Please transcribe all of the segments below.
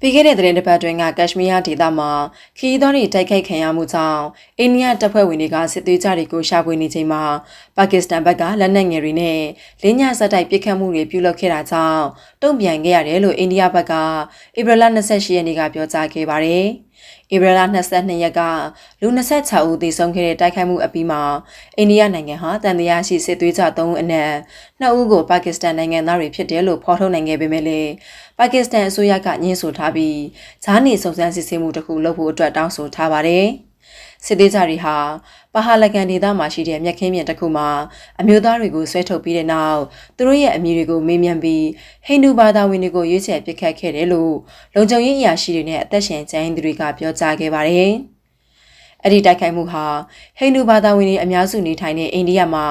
ပြီးခဲ့တဲ့သတင်းတစ်ပတ်တွင်ကကက်ရှမီးယားဒေသမှာခီးသောတွေတိုက်ခိုက်ခံရမှုကြောင့်အိန္ဒိယတပ်ဖွဲ့ဝင်တွေကစစ်သွေးကြတွေကိုရှာဖွေနေချိန်မှာပါကစ္စတန်ဘက်ကလက်နက်ငယ်တွေနဲ့လင်းညဇက်တိုက်ပစ်ခတ်မှုတွေပြုလုပ်ခဲ့တာကြောင့်တုံ့ပြန်ခဲ့ရတယ်လို့အိန္ဒိယဘက်ကဧပြီလ28ရက်နေ့ကပြောကြားခဲ့ပါတယ်။ ဧပြီလ22ရက်ကလူ26ဦးသေဆုံးခဲ့တဲ့တိုက်ခိုက်မှုအပြီးမှာအိန္ဒိယနိုင်ငံဟာတန်တရားရှိစစ်သွေးကြ3ဦးအနက်2ဦးကိုပါကစ္စတန်နိုင်ငံသားတွေဖြစ်တယ်လို့ဖော်ထုတ်နိုင်ခဲ့ပေမဲ့လည်းပါကစ္စတန်အစိုးရကညှင်းဆိုထားပြီးဂျားနေစုံစမ်းစစ်ဆေးမှုတစ်ခုလုပ်ဖို့အတွက်တောင်းဆိုထားပါတယ်။ စစ်သေးကြတွေဟာပဟာလကန်ဒေသမှာရှိတဲ့မြက်ခင်းပြင်တစ်ခုမှာအမျိုးသားတွေကိုဆွဲထုတ်ပြီးတဲ့နောက်သူတို့ရဲ့အမည်တွေကိုမေးမြန်းပြီးဟိန္ဒူဘာသာဝင်တွေကိုရွေးချယ်ပစ်ခတ်ခဲ့တယ်လို့လုံခြုံရေးအရာရှိတွေနဲ့အသက်ရှင်ကျန်းသူတွေကပြောကြားခဲ့ပါတယ်။အဲ့ဒီတိုက်ခိုက်မှုဟာဟိန္ဒူဘာသာဝင်တွေအများစုနေထိုင်တဲ့အိန္ဒိယမှာ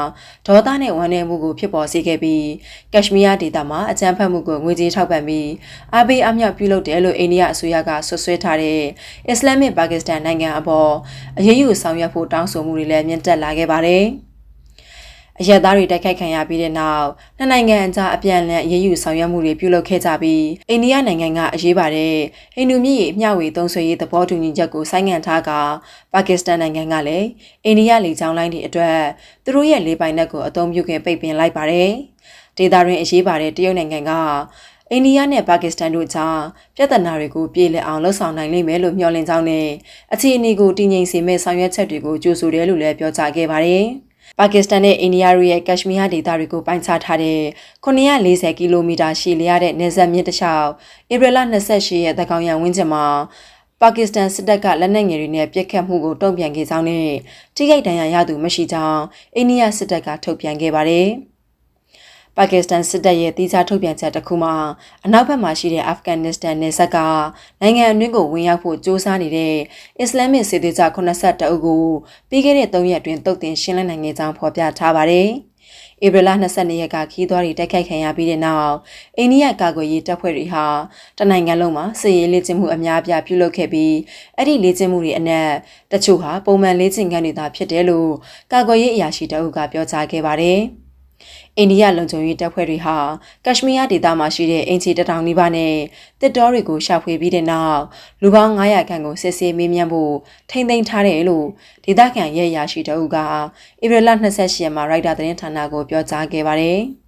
ဒေါသနဲ့ဝမ်းနည်းမှုကိုဖြစ်ပေါ်စေခဲ့ပြီးကက်ရှမီးယားဒေသမှာအကြမ်းဖက်မှုကိုငွေကြေးထောက်ပံ့ပြီးအဘေးအမြောက်ပြုလုပ်တယ်လို့အိန္ဒိယအစိုးရကဆွဆွဲထားတဲ့အစ္စလာမစ်ပါကစ္စတန်နိုင်ငံအပေါ် အရေးယူဆောင်ရွက်ဖို့တောင်းဆိုမှုတွေလည်းမြင့်တက်လာခဲ့ပါတယ်။အရက်သားတွေတိုက်ခိုက်ခံရပြီးတဲ့နောက်နှစ်နိုင်ငံအကြားအပြန်အလှန်အရေးယူဆောင်ရွက်မှုတွေပြုလုပ်ခဲ့ကြပြီးအိန္ဒိယနိုင်ငံကအရေးပါတဲ့ဟိန္ဒူမြစ်ရေမျှဝေသုံးစွဲရေးသဘောတူညီချက်ကိုဆိုင်းငံ့ထားကပါကစ္စတန်နိုင်ငံကလည်းအိန္ဒိယလေကြောင်းလိုင်းတွေအတွက်သူတို့ရဲ့လေပိုင်နက်ကိုအသုံးပြုခင်ပိတ်ပင်လိုက်ပါတယ်။ဒေသတွင်းအရေးပါတဲ့တရုတ်နိုင်ငံက အိန္ဒိယနဲ့ပါကစ္စတန်တို့ကြားပြဿနာတွေကိုပြေလည်အောင်လှုပ်ဆောင်နိုင်လိမ့်မယ်လို့မျှော်လင့်ကြောင်းနဲ့အခြေအနေကိုတည်ငြိမ်စေမယ့်ဆောင်ရွက်ချက်တွေကိုကြိုဆိုတယ်လို့လည်းပြောကြားခဲ့ပါတယ်။ပါကစ္စတန်နဲ့အိန္ဒိယတို့ရဲ့ကက်ရှမီးယားဒေသတွေကိုပိုင်းခြားထားတဲ့940ကီလိုမီတာရှည်လျားတဲ့နယ်စပ်မြစ်တစ်လျှောက်ဧပြီလ28ရက်သကောင်ရံဝန်းကျင်မှာပါကစ္စတန်စစ်တပ်ကလက်နက်ငယ်တွေနဲ့ပစ်ခတ်မှုကိုတုံ့ပြန်ခဲ့ကြောင်းနဲ့ထိခိုက်ဒဏ်ရာရသူမရှိကြောင်းအိန္ဒိယစစ်တပ်ကထုတ်ပြန်ခဲ့ပါတယ်။ ပါကစ္စတန်စစ်တပ်ရဲ့တီးခြားထုတ်ပြန်ချက်တစ်ခုမှာအနောက်ဘက်မှာရှိတဲ့အာဖဂန်နစ္စတန်နယ်စပ်ကနိုင်ငံအတွင်းကိုဝင်ရောက်ဖို့ကြိုးစားနေတဲ့အစ္စလာမစ်စစ်သွေးကြ82ဦးကိုပြီးခဲ့တဲ့3ရက်အတွင်းတုတ်တင်ရှင်းလင်းနိုင်ခဲ့ကြောင်းဖော်ပြထားပါတယ်။ဧပြီလ22ရက်ကခီးသွွားတွေတိုက်ခိုက်ခံရပြီးတဲ့နောက်အိန္ဒိယကာကွယ်ရေးတပ်ဖွဲ့တွေဟာတနိုင်ငံလုံးမှာစစ်ရေးလေ့ကျင့်မှုအများအပြားပြုလုပ်ခဲ့ပြီးအဲ့ဒီလေ့ကျင့်မှုတွေအနက်တချို့ဟာပုံမှန်လေ့ကျင့်ခန်းတွေသာဖြစ်တယ်လို့ကာကွယ်ရေးအရာရှိတအုပ်ကပြောကြားခဲ့ပါတယ်။ အိန္ဒိယလုံခြုံရေးတပ်ဖွဲ့တွေဟာကက်ရှမီးယားဒေသမှာရှိတဲ့အင်ချီတထောင်နီးပါးနဲ့တစ်တောတွေကိုရှာဖွေပြီးတဲ့နောက်လူပေါင်း900ခန့်ကိုစစ်ဆေးမေးမြန်းဖို့ထိမ့်သိမ်းထားတယ်လို့ဒေသခံရဲရရှိတအုပ်ကဧပြီလ28ရက်မှာရိုက်တာသတင်းဌာနကိုပြောကြားခဲ့ပါတယ်။